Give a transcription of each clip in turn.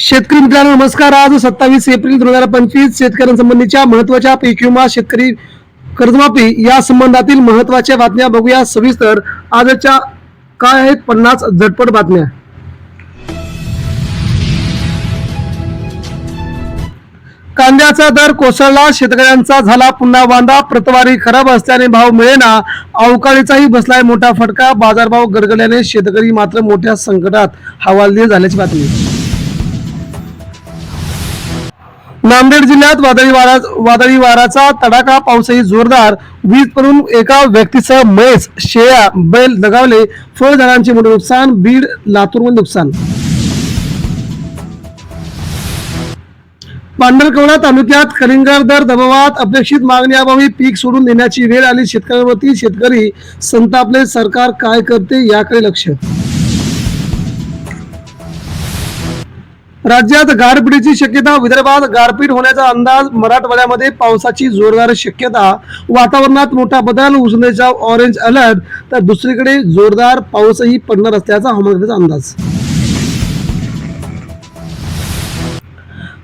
शेतकरी मित्रांनो नमस्कार. आज सत्तावीस एप्रिल दोन हजार पंचवीस शेतकऱ्यांसंबंधीच्या महत्त्वाच्या पीक विमा शेतकरी कर्जमाफी या संबंधातील महत्त्वाच्या बातम्या बघूया. सविस्तर आजच्या काय आहेत पन्नास झटपट बातम्या. कांद्याचा दर कोसळला शेतकऱ्यांचा झाला पुन्हा वांदा. प्रतवारी खराब असल्याने भाव मिळेना. अवकाळीचाही बसलाय मोठा फटका. बाजारभाव गडगडल्याने शेतकरी मात्र मोठ्या संकटात हवालदिल झाल्याची बातमी. नांदेड जिल्ह्यात वादळी वारा वादळी वाराचा तडाखा पावसाही जोरदार. वीज पडून एका व्यक्तीसह म्हैस शेळ्या बैल दगावले. फळझाडांचे मोठे नुकसान बीड लातूरमध्ये नुकसान. पांढरकवडा तालुक्यात कलिंगर दर दबावात अपेक्षित मागण्याअभावी पीक सोडून देण्याची वेळ आली. शेतकऱ्यांवरती शेतकरी संतापले. सरकार काय करते याकडे लक्ष. राज्यात गारपिटीची शक्यता विदर्भात गारपीट होण्याचा अंदाज मराठवाड्यामध्ये पावसाची जोरदार शक्यता वातावरणात मोठा बदल उष्णतेचा ऑरेंज अलर्ट तर दुसरीकडे जोरदार पाऊसही पडणार असल्याचा हवामान अंदाज.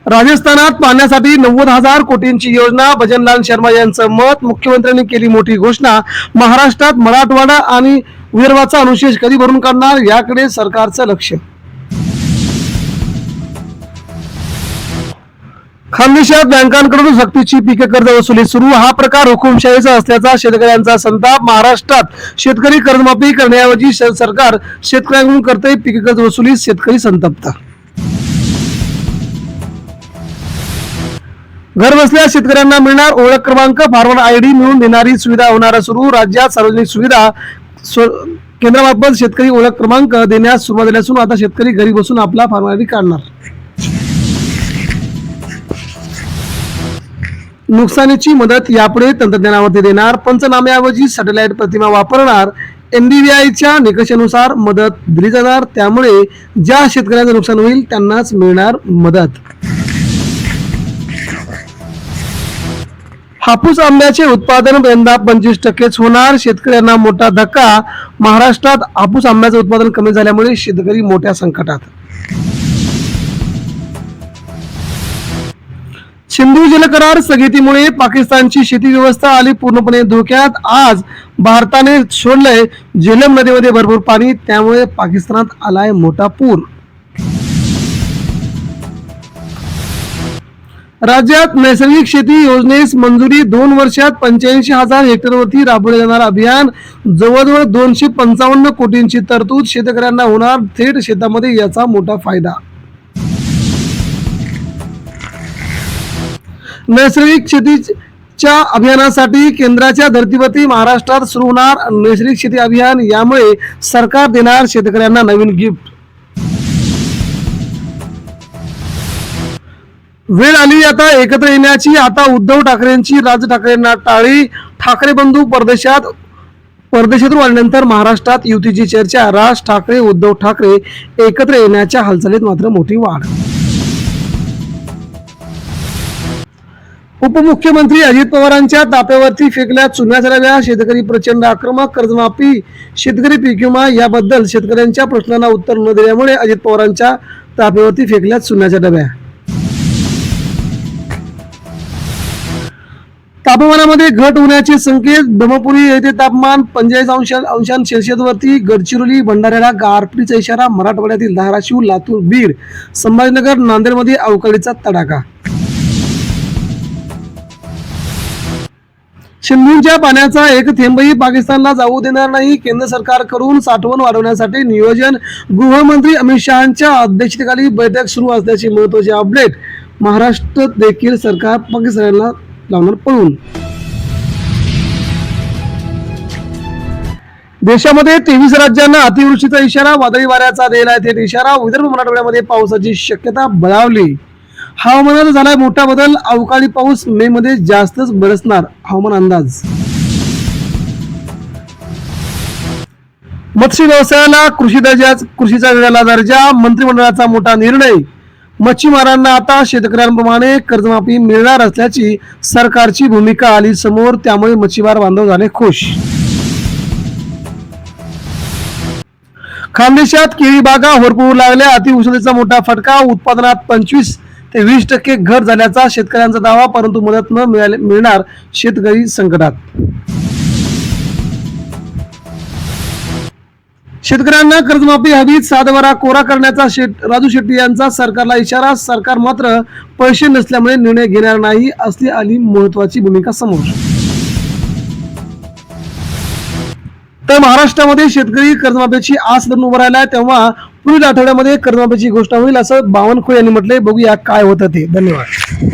राजस्थानात पाहण्यासाठी नव्वद हजार कोटींची योजना भजनलाल शर्मा यांचं मत मुख्यमंत्र्यांनी केली मोठी घोषणा महाराष्ट्रात मराठवाडा आणि विदर्भाचा अनुशेष कधी भरून काढणार याकडे सरकारचं लक्ष. खानदेशात बँकांकडून सक्तीची पीक कर्ज वसुली सुरू. हा प्रकार हुकुमशाहीचा असल्याचा शेतकऱ्यांचा संताप. महाराष्ट्रात शेतकरी कर्जमाफी करण्याऐवजी सरकार शेतकऱ्यांकडून करते पीक कर्ज वसुली शेतकरी संतप्त. घरबसल्या शेतकऱ्यांना मिळणार ओळख क्रमांक. फार्मर आय डी मिळून देणारी सुविधा होणार सुरू. राज्यात सार्वजनिक सुविधा स्व- केंद्रामार्फत शेतकरी ओळख क्रमांक देण्यास सुरुवात झाली असून आता शेतकरी घरी बसून आपला फार्मर आय डी काढणार. नुकसानीची मदत यापुढे तंत्रज्ञानामध्ये देणार. पंचनाम्याऐवजी सॅटेलाइट प्रतिमा वापरणार. एनडीबीआयच्या निकषानुसार मदत दिली जाणार. त्यामुळे ज्या शेतकऱ्यांचं नुकसान होईल त्यांनाच मिळणार मदत. हापूस आंब्याचे उत्पादन यंदा पंचवीस टक्केच होणार. शेतकऱ्यांना मोठा धक्का. महाराष्ट्रात हापूस आंब्याचं उत्पादन कमी झाल्यामुळे शेतकरी मोठ्या संकटात. सिंधू जलकरार स्थगितीमुळे पाकिस्तानची शेती व्यवस्था आली पूर्णपणे धोक्यात. आज भारताने सोडलंय झेलम नदीमध्ये भरपूर पाणी त्यामुळे पाकिस्तानात आलाय मोठा पूर. राज्यात नैसर्गिक शेती योजनेस मंजुरी दोन वर्षात पंच्याऐंशी हजार हेक्टरवरती राबवले जाणार अभियान. जवळजवळ दोनशे पंचावन्न कोटींची तरतूद शेतकऱ्यांना होणार थेट शेतामध्ये याचा मोठा फायदा. नैसर्गिक शेतीच्या अभियानासाठी केंद्राच्या धर्तीवरती महाराष्ट्रात सुरू होणार नैसर्गिक शेती अभियान. यामुळे सरकार देणार शेतकऱ्यांना नवीन गिफ्ट. वेळ आली आता एकत्र येण्याची. आता उद्धव ठाकरेंची राज ठाकरेंना टाळी. ठाकरे बंधू परदेशात परदेशातून आल्यानंतर महाराष्ट्रात युतीची चर्चा. राज ठाकरे उद्धव ठाकरे एकत्र येण्याच्या हालचालीत मात्र मोठी वाढ. उपमुख्यमंत्री अजित पवारांच्या ताप्यावरती फेकल्या चुन्या डब्या शेतकरी प्रचंड आक्रमक कर्जमाफी शेतकरी पीक विमा याबद्दल शेतकऱ्यांच्या प्रश्नांना उत्तर न दिल्यामुळे अजित पवारांच्या ताप्यावरती फेकल्या चुन्याच्या डब्या तापमानामध्ये घट होण्याचे संकेत ब्रह्मपुरी येथे तापमान पंचेचाळीस अंश अंशांश सेल्सिअसवरती गडचिरोली भंडाऱ्याला गारपिटीचा इशारा मराठवाड्यातील धाराशिव लातूर बीड संभाजीनगर नांदेडमध्ये अवकाळीचा तडाखा सिंधूच्या पाण्याचा एक थेंबही पाकिस्तानला जाऊ देणार नाही. केंद्र सरकारकडून साठवण वाढवण्यासाठी नियोजन गृहमंत्री अमित शहाच्या अध्यक्षतेखाली बैठक सुरू असल्याची महत्वाची अपडेट महाराष्ट्र देखील सरकार पाकिस्तानला लावणार पळून. देशामध्ये तेवीस राज्यांना अतिवृष्टीचा इशारा वादळी वाऱ्याचा दिला थेट इशारा विदर्भ मराठवाड्यामध्ये पावसाची शक्यता बळावली. हवामानात झालाय मोठा बदल. अवकाळी पाऊस मे मध्ये जास्तच बरसणार हवामान अंदाज. मत्स्य व्यवसायाला कृषी दर्जा कृषीचा दिलेला दर्जा मंत्रिमंडळाचा मोठा निर्णय. मच्छीमारांना आता शेतकऱ्यांप्रमाणे कर्जमाफी मिळणार असल्याची सरकारची भूमिका आली समोर त्यामुळे मच्छीमार बांधव झाले खुश. खानदेशात केळी बागा होरपळू लागल्या. अतिउष्णतेचा मोठा फटका. उत्पादनात पंचवीस ते वीस टक्के घट झाल्याचा शेतकऱ्यांचा दावा परंतु मदत न मिळाले मिळणार शेतकरी संकटात. शेतकऱ्यांना कर्जमाफी हवी सातबारा कोरा करण्याचा शेट राजू शेट्टी यांचा सरकारला इशारा सरकार मात्र पैसे नसल्यामुळे निर्णय घेणार नाही असली आली महत्वाची भूमिका समोर. तर महाराष्ट्रामध्ये शेतकरी कर्जमाफीची आस धरून उभा राहिला तेव्हा पुढील आठवड्यामध्ये कर्जमाफीची घोषणा होईल असं बावनकुळे यांनी म्हटलंय. बघूया काय होतं ते. धन्यवाद.